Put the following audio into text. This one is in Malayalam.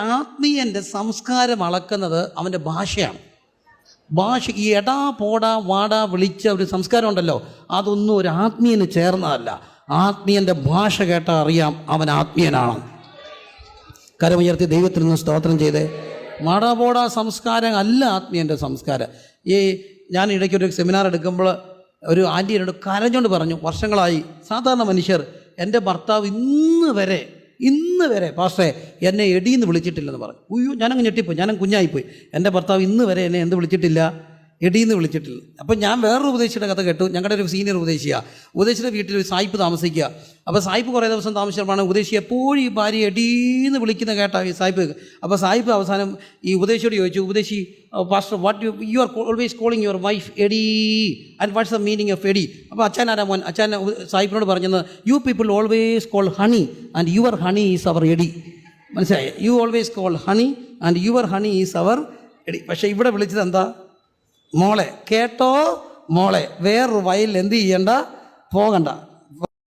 ആത്മീയന്റെ സംസ്കാരം അളക്കുന്നത് അവന്റെ ഭാഷയാണ്. ഭാഷ ഈ എടാ പോടാ വാടാ വിളിച്ച ഒരു സംസ്കാരം ഉണ്ടല്ലോ അതൊന്നും ഒരു ആത്മീയന് ചേർന്നതല്ല. ആത്മീയന്റെ ഭാഷ കേട്ടാൽ അറിയാം അവൻ ആത്മീയനാണ്. കരമുയർത്തി ദൈവത്തിൽ നിന്ന് സ്തോത്രം ചെയ്തേ. മാടാ പോടാ സംസ്കാരം അല്ല ആത്മീയന്റെ സംസ്കാരം. ഈ ഞാൻ ഇടയ്ക്ക് ഒരു സെമിനാർ എടുക്കുമ്പോൾ ഒരു ആന്റി എന്നോട് കരഞ്ഞുകൊണ്ട് പറഞ്ഞു വർഷങ്ങളായി സാധാരണ മനുഷ്യർ എന്റെ ഭർത്താവ് ഇന്ന് വരെ ഇന്ന് വരെ പാസ്റ്റേ എന്നെ എടീന്ന് വിളിച്ചിട്ടില്ലെന്ന് പറഞ്ഞു. ഉയ്യോ ഞാനങ്ങ് ഞെട്ടിപ്പോയി. ഞാനും കുഞ്ഞായിപ്പോയി. എന്റെ ഭർത്താവ് ഇന്ന് വരെ എന്നെ എന്ത് വിളിച്ചിട്ടില്ല? എടീന്ന് വിളിച്ചിട്ടില്ല. അപ്പം ഞാൻ വേറൊരു ഉപദേശിയുടെ കഥ കേട്ടു. ഞങ്ങളുടെ ഒരു സീനിയർ ഉപദേശിയ. ഉപദേശിയുടെ വീട്ടിൽ ഒരു സായിപ്പ് താമസിക്കുക അപ്പോൾ സായിപ്പ് കുറേ ദിവസം താമസിച്ചപ്പോഴാണ് ഉപദേശി എപ്പോഴും ഈ ഭാര്യ എടീന്ന് വിളിക്കുന്ന കേട്ടാ ഈ സായിപ്പ്. അപ്പോൾ സായിപ്പ് അവസാനം ഈ ഉപദേശിയോട് ചോദിച്ചു ഉപദേശി pastor what you you are always calling your wife ED and what's the meaning of ED അപ്പോൾ അച്ഛൻ ആരാ മോൻ? അച്ഛൻ സായിപ്പിനോട് പറഞ്ഞത് you people always call honey and your honey is our ED മനസ്സിലായി? You always call honey and your honey is our ED പക്ഷേ ഇവിടെ വിളിച്ചത് എന്താ? മോളെ കേട്ടോ? മോളെ വേറൊരു വയലിൽ എന്ത് ചെയ്യണ്ട? പോകണ്ട.